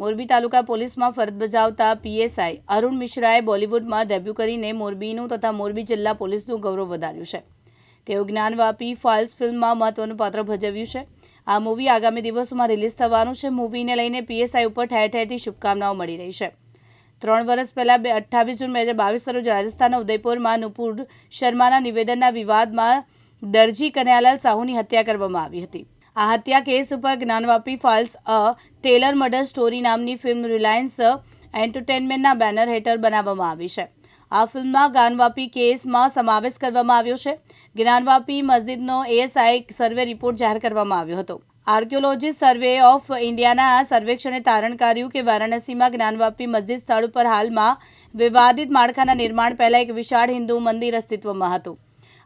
મોરબી તાલુકા પોલીસમાં ફરજ બજાવતા પીએસઆઈ અરુણ મિશ્રાએ બોલિવૂડમાં ડેબ્યુ કરીને મોરબીનું તથા મોરબી જિલ્લા પોલીસનું ગૌરવ વધાર્યું છે. તેઓ જ્ઞાનવાપી ફાઇલ્સ ફિલ્મમાં મહત્વનું પાત્ર ભજવ્યું છે. આ મૂવી આગામી દિવસોમાં રિલીઝ થવાનું છે. મૂવીને લઈને પીએસઆઈ ઉપર ઠેર ઠેરથી શુભકામનાઓ મળી રહી છે. ત્રણ વર્ષ પહેલા બે અઠ્ઠાવીસ જૂન બે હજાર બાવીસ રોજ રાજસ્થાનના ઉદયપુરમાં નુપુર શર્માના નિવેદનના વિવાદમાં દરજી કનૈયાલાલ સાહુની હત્યા કરવામાં આવી હતી. આ હત્યા કેસ ઉપર Gyanvapi files a tailor murder story નામની ફિલ્મ રિલાયન્સ એન્ટરટેનમેન્ટના બેનર હેઠળ બનાવવામાં આવી છે. આ ફિલ્મમાં જ્ઞાનવાપી કેસમાં સમાવેશ કરવામાં આવ્યો છે. જ્ઞાનવાપી મસ્જિદનો એએસઆઈ સર્વે રિપોર્ટ જાહેર કરવામાં આવ્યો હતો. આર્કિયોલોજીસ્ટ સર્વે ઓફ ઇન્ડિયાના સર્વેક્ષણે તારણ કાઢ્યું કે વારાણસીમાં જ્ઞાનવાપી મસ્જિદ સ્થળ ઉપર હાલમાં વિવાદિત માળખાના નિર્માણ પહેલાં એક વિશાળ હિન્દુ મંદિર અસ્તિત્વમાં હતું.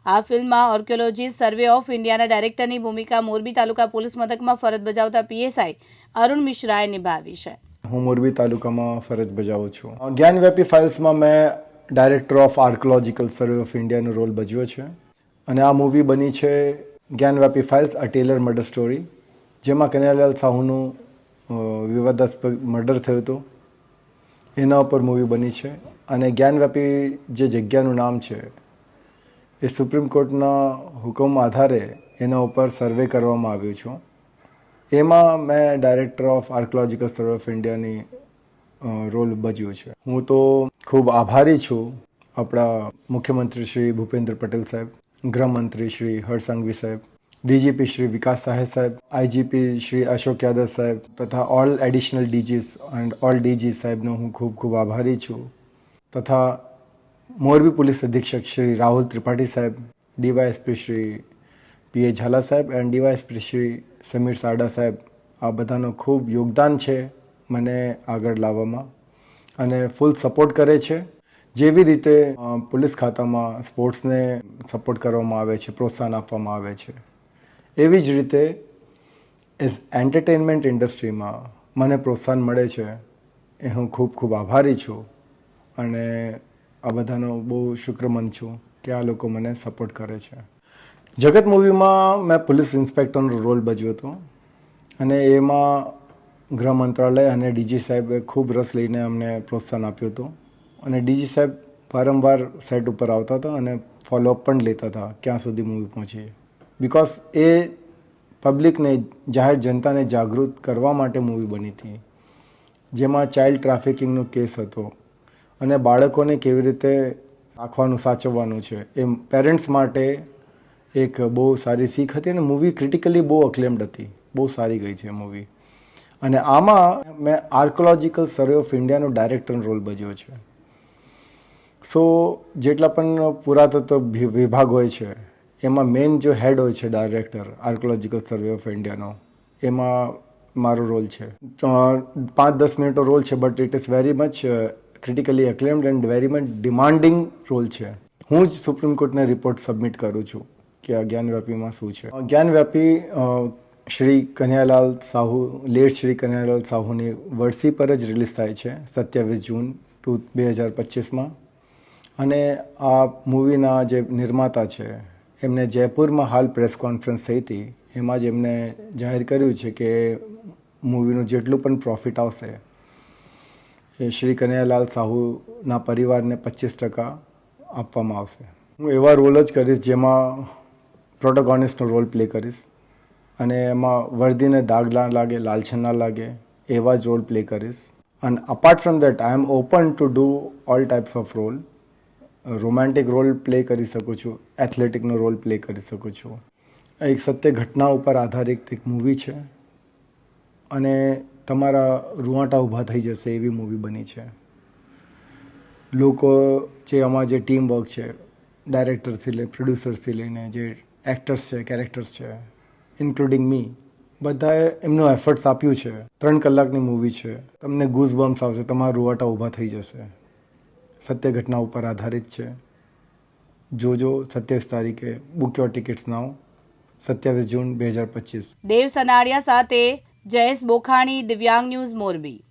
આ ફિલ્મમાં આર્કિયોલોજીસ્ટ સર્વે ઓફ ઇન્ડિયાના ડાયરેક્ટરની ભૂમિકા મોરબી તાલુકા પોલીસ મથકમાં ફરજ બજાવતા પીએસઆઈ અરુણ મિશ્રાએ નિભાવી છે. હું મોરબી તાલુકામાં ફરજ બજાવું છું. જ્ઞાનવ્યાપી ફાઇલ્સમાં મેં director of archaeological survey of ઇન્ડિયાનો role ભજવ્યો છે. અને આ મૂવી બની છે Gyanvapi files, a tailor murder story, જેમાં કનૈયાલાલ સાહુનું વિવાદાસ્પદ મર્ડર થયું હતું. એના ઉપર મૂવી બની છે. અને જ્ઞાનવ્યાપી જે જગ્યાનું નામ છે, એ સુપ્રીમ કોર્ટના હુકમ આધારે એના ઉપર સર્વે કરવામાં આવ્યું છું. એમાં મેં director of archaeological survey of ઇન્ડિયાની રોલ ભજ્યો છે. હું તો ખૂબ આભારી છું આપણા મુખ્યમંત્રી શ્રી ભૂપેન્દ્ર પટેલ સાહેબ, ગૃહમંત્રી શ્રી હર્ષ સાહેબ, ડીજીપી શ્રી વિકાસ સાહે સાહેબ, આઈજીપી શ્રી અશોક યાદવ સાહેબ તથા all additional DGs and all DG સાહેબનો હું ખૂબ ખૂબ આભારી છું. તથા મોરબી પોલીસ અધિક્ષક શ્રી રાહુલ ત્રિપાઠી સાહેબ, ડીવાયએસપી શ્રી પીએ ઝાલા સાહેબ એન્ડ ડીવાયએસપી શ્રી સમીર સાડા સાહેબ, આ બધાનો ખૂબ યોગદાન છે મને આગળ લાવવામાં અને ફૂલ સપોર્ટ કરે છે. જેવી રીતે પોલીસ ખાતામાં સ્પોર્ટ્સને સપોર્ટ કરવામાં આવે છે, પ્રોત્સાહન આપવામાં આવે છે. એવી જ રીતે એઝ એન્ટરટેનમેન્ટ ઇન્ડસ્ટ્રીમાં મને પ્રોત્સાહન મળે છે, એ હું ખૂબ ખૂબ આભારી છું અને આ બધાનો બહુ શુક્રમંદ છું કે આ લોકો મને સપોર્ટ કરે છે. જગત મૂવીમાં મેં પોલીસ ઇન્સ્પેક્ટરનો રોલ ભજવ્યો હતો. અને એમાં ગૃહ મંત્રાલય અને ડીજી સાહેબે ખૂબ રસ લઈને અમને પ્રોત્સાહન આપ્યું હતું. અને ડીજી સાહેબ વારંવાર સેટ ઉપર આવતા હતા અને ફોલોઅપ પણ લેતા હતા ક્યાં સુધી મૂવી પહોંચીએ બિકોઝ એ પબ્લિકને જાહેર જનતાને જાગૃત કરવા માટે મૂવી બની હતી. જેમાં ચાઇલ્ડ ટ્રાફિકિંગનો કેસ હતો. અને બાળકોને કેવી રીતે રાખવાનું, સાચવવાનું છે. એ પેરેન્ટ્સ માટે એક બહુ સારી શીખ હતી અને મૂવી ક્રિટિકલી બહુ અક્લેમ્ડ હતી. બહુ સારી ગઈ છે મૂવી અને આમાં મેં આર્કોલોજીકલ સર્વે ઓફ ઇન્ડિયાનો ડાયરેક્ટરનો રોલ ભજ્યો છે. સો જેટલા પણ પુરાતત્વ વિભાગ હોય છે, એમાં મેઇન જો હેડ હોય છે ડાયરેક્ટર આર્કોલોજીકલ સર્વે ઓફ ઇન્ડિયાનો એમાં મારો રોલ છે. પાંચ દસ મિનિટનો રોલ છે but it is very much critically acclaimed and very much demanding role છે. હું જ સુપ્રીમ કોર્ટને રિપોર્ટ સબમિટ કરું છું. કે આ જ્ઞાનવ્યાપીમાં શું છે? જ્ઞાનવ્યાપી શ્રી કન્યાલાલ સાહુ લેટ શ્રી કન્યાલાલ સાહુની વર્ષી પર જ રિલીઝ થાય છે, સત્યાવીસ જૂન ટુ, બે હજાર પચીસમાં. અને આ મૂવીના જે નિર્માતા છે, એમને જયપુરમાં હાલ પ્રેસ કોન્ફરન્સ થઈ હતી. એમાં જ એમને જાહેર કર્યું છે કે મૂવીનું જેટલું પણ પ્રોફિટ આવશે, એ શ્રી કનૈયાલાલ સાહુના પરિવારને પચીસ ટકા આપવામાં આવશે. હું એવા રોલ જ કરીશ જેમાં પ્રોટોગોનિસ્ટનો રોલ પ્લે કરીશ. અને એમાં વર્દીને દાગ ના લાગે, લાલછન ના લાગે, એવા જ રોલ પ્લે કરીશ. અને apart from that I am open to do all types of role romantic role play કરી શકું છું એથ્લેટિકનો રોલ પ્લે કરી શકું છું. એક સત્ય ઘટના ઉપર આધારિત એક મૂવી છે. અને તમારા રૂવાટા ઊભા થઈ જશે એવી મૂવી બની છે. લોકો જે આમાં જે ટીમ વર્ક છે ડાયરેક્ટરથી લઈ પ્રોડ્યુસરથી લઈને જે એક્ટર્સ છે કેરેક્ટર્સ છે ઇન્ક્લુડિંગ મી બધાએ એમનું એફર્ટ્સ આપ્યું છે. ત્રણ કલાકની મૂવી છે. તમને ગૂઝ બમ્સ આવશે, તમારા રૂવાટા ઊભા થઈ જશે. સત્ય ઘટના ઉપર આધારિત છે. જોજો સત્યાવીસ તારીખે બુક યોર ટિકિટ્સ નાવ સત્યાવીસ જૂન બે હજાર પચીસ. દેવ સનાડિયા સાથે જયેશ બોખાણી, દિવ્યાંગ ન્યૂઝ મોરબી.